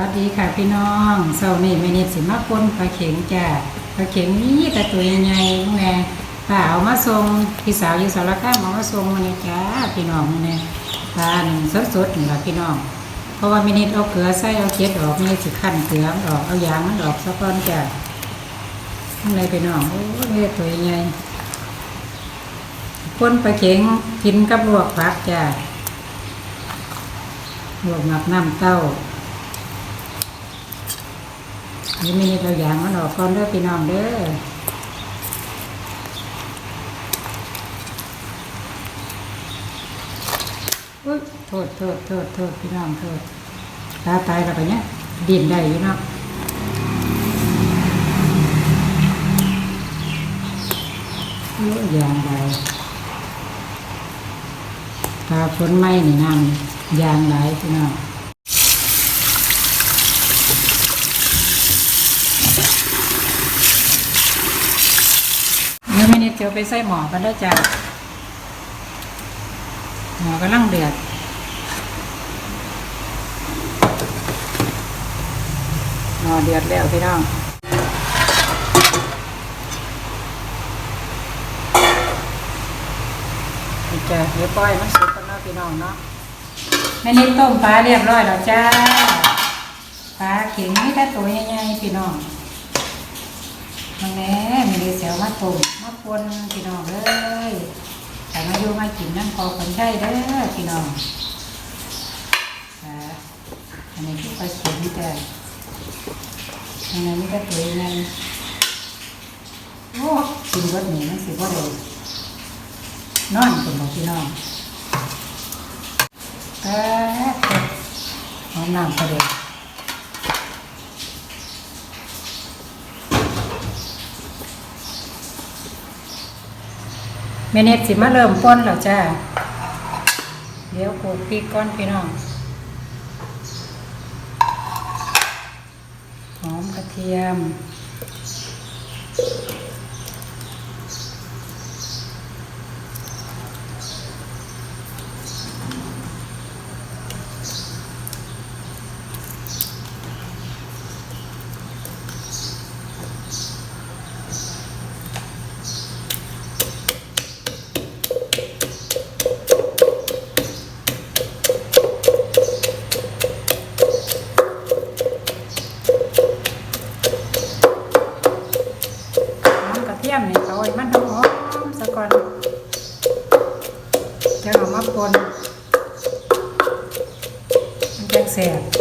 วัสดีค่ะพี่น้องเสาร์นี้ไม่นิดสิมาปนปลาเข็งจ้ะปลาเข็งนี่แต่ตัวใหญ่แม่ป้าเอามาส่งพี่สาวอยู่สารคามเอามาส่งมาเนี่ยจ้าพี่น้องเนี่ยปลาหนึ่งสดๆนี่ล่ะพี่น้อง เพราะว่าไม่นิดเอาเกลือใส่เอาเกล็ดออกไม่นิดสิขั้นเกลือออกเอายางมันออกซะก่อนจ้ะข้างในพี่น้องโอ้ยเนี่ยตัวใหญ่ปนปลาเข็งกินกับลวกผักจ้ะลวกหมักน้ำเต้า นี่มีตัวอย่างมันออกก่อนเด้อพี่น้องเด้อโทษโทษโทษโทษพี่น้องโทษตาตายแล้วก็เนี้ยดินได้อยู่เนาะโอ้ยอย่างไรตาฝนไหม้นี่น้ำยางไหลพี่น้อง เดี๋ยวไม่นิดเจียวไปใส่หมอกันได้จ้ะหมอกำลังเดือดหมอเดือดแล้วพี่น้องจะเดี๋ยวปล่อยมันสุกกันเนาะพี่น้องเนาะแม่นิดต้มปลาเรียบร้อยแล้วจ้าปลาเข็งไม่ได้ตัวใหญ่ๆพี่น้อง มาแม่มีเสียวมาตุ่มมาปนพี่น้องเลยแต่มาอยู่มากินนั่นพอคนใช่เด้อพี่น้องอันนี้คือปลาเข็มแต่อันนี้นี่ก็ตัวยังไงโอ้กินรสหนีมันสิบ่ได้นอนเป็นของพี่น้องแป๊บเดียวหอมน้ำกระเด็น เมเนตสิมาเริ่มป้นแล้วจ้า เดี๋ยวโขกพริกก้อนพี่น้อง หอมกระเทียม หอ มกระเทียมนี่เอาไว้มันหอมๆซะก่อนจะเอามาปนมันจะแสบ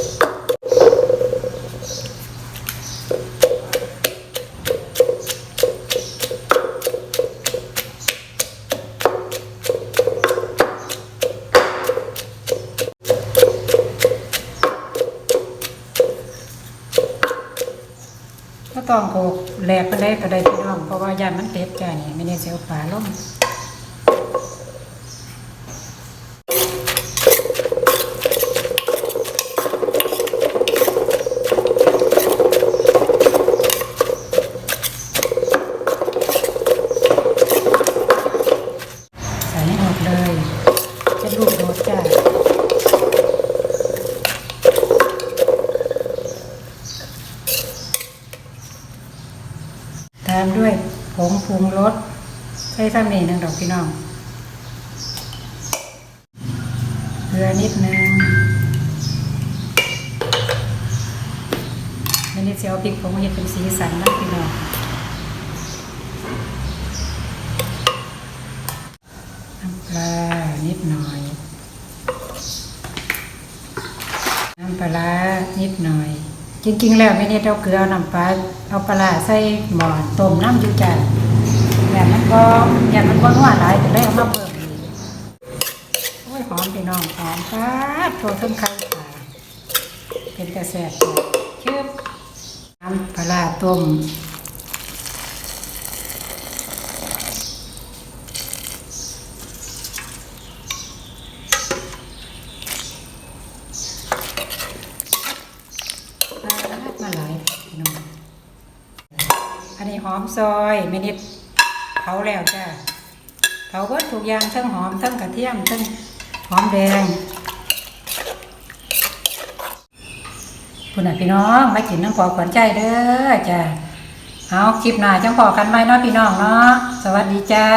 ต้องโขกแหลกไปได้ก็ได้พี่น้องเพราะว่ายานมันเต็ดจ้านี่ไม่ได้เสียวฝาลง ใส่ให้หมดเลยจะลูกโดดจ้าตามด้วย ผงปรุงรสใส่ซ้ำนี่นึงดอกพี่น้องเกลือนิดนึงไม่ได้เสียวพริกผงเห็ดเป็นสีสันนะพี่น้องน้ำปลานิดหน่อย น้ำปลานิดหน่อย จริงๆ แล้วไม่ได้เอาเกลือน้ำปลาเอาปลาใส่หม้อต้มน้ำอยู่จันแต่มันก็อย่างมันก็นัวหลายแต่ได้เอามาเพิ่มอีกโอ้ยหอมพี่น้องหอมป๊าตัวต้นไข่ขาเป็นกระแสเชื่อมน้ำปลาต้ม ปลามาหลายพี่น้องอันนี้ หอมซอยไม่นิดเผาแล้วจ้ะเผาเบิดทุกอย่างทั้งหอมทั้งกระเทียมทั้งหอมแดงคุณน่ะพี่น้องมากินน้ำพอขวัญใจเด้อจ้าเอาคลิปหน้าจังพอกันไหมเนาะพี่น้องเนาะสวัสดีจ้า